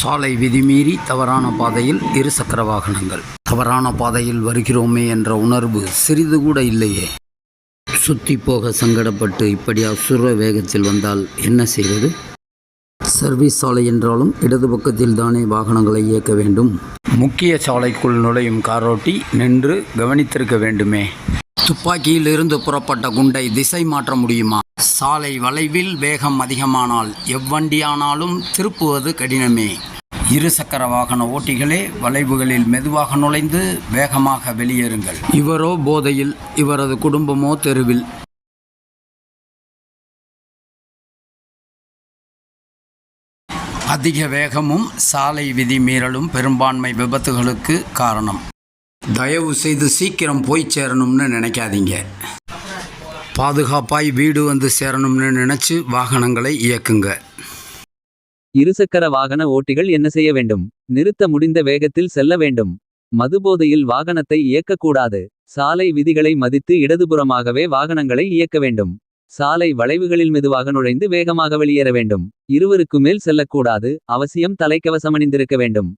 சாலை விதிமீறி தவறான பாதையில் இருசக்கர வாகனங்கள். தவறான பாதையில் வருகிறோமே என்ற உணர்வு சிறிது கூட இல்லையே. சுத்தி போக சங்கடப்பட்டு இப்படி அசுர வேகத்தில் வந்தால் என்ன செய்வது? சர்வீஸ் சாலை என்றாலும் இடது பக்கத்தில் தானே வாகனங்களை இயக்க வேண்டும். முக்கிய சாலைக்குள் நுழையும் காரோட்டி நின்று கவனித்திருக்க வேண்டுமே. துப்பாக்கியிலிருந்து புறப்பட்ட குண்டை திசை மாற்ற முடியுமா? சாலை வளைவில் வேகம் அதிகமானால் எவ்வண்டியானாலும் திருப்புவது கடினமே. இருசக்கர வாகன ஓட்டிகளே வளைவுகளில் மெதுவாக நுழைந்து வேகமாக வெளியேறுங்கள். இவரோ போதையில் இவரது குடும்பமோ தெருவில். அதிக வேகமும் சாலை விதி மீறலும் பெரும்பான்மை விபத்துகளுக்கு காரணம். தயவு செய்து சீக்கிரம் போய் சேரணும்னு நினைக்காதீங்க. பாதுகாப்பாய் வீடு வந்து சேரணும்னு நினைச்சு வாகனங்களை இயக்குங்க. இருசக்கர வாகன ஓட்டிகள் என்ன செய்ய வேண்டும்? நிறுத்த முடிந்த வேகத்தில் செல்ல வேண்டும். மதுபோதையில் வாகனத்தை இயக்கக்கூடாது. சாலை விதிகளை மதித்து இடதுபுறமாகவே வாகனங்களை இயக்க வேண்டும். சாலை வளைவுகளில் மெதுவாக நுழைந்து வேகமாக வெளியேற வேண்டும். இருவருக்கு மேல் செல்லக்கூடாது. அவசியம் தலைக்கவசமணிந்திருக்க வேண்டும்.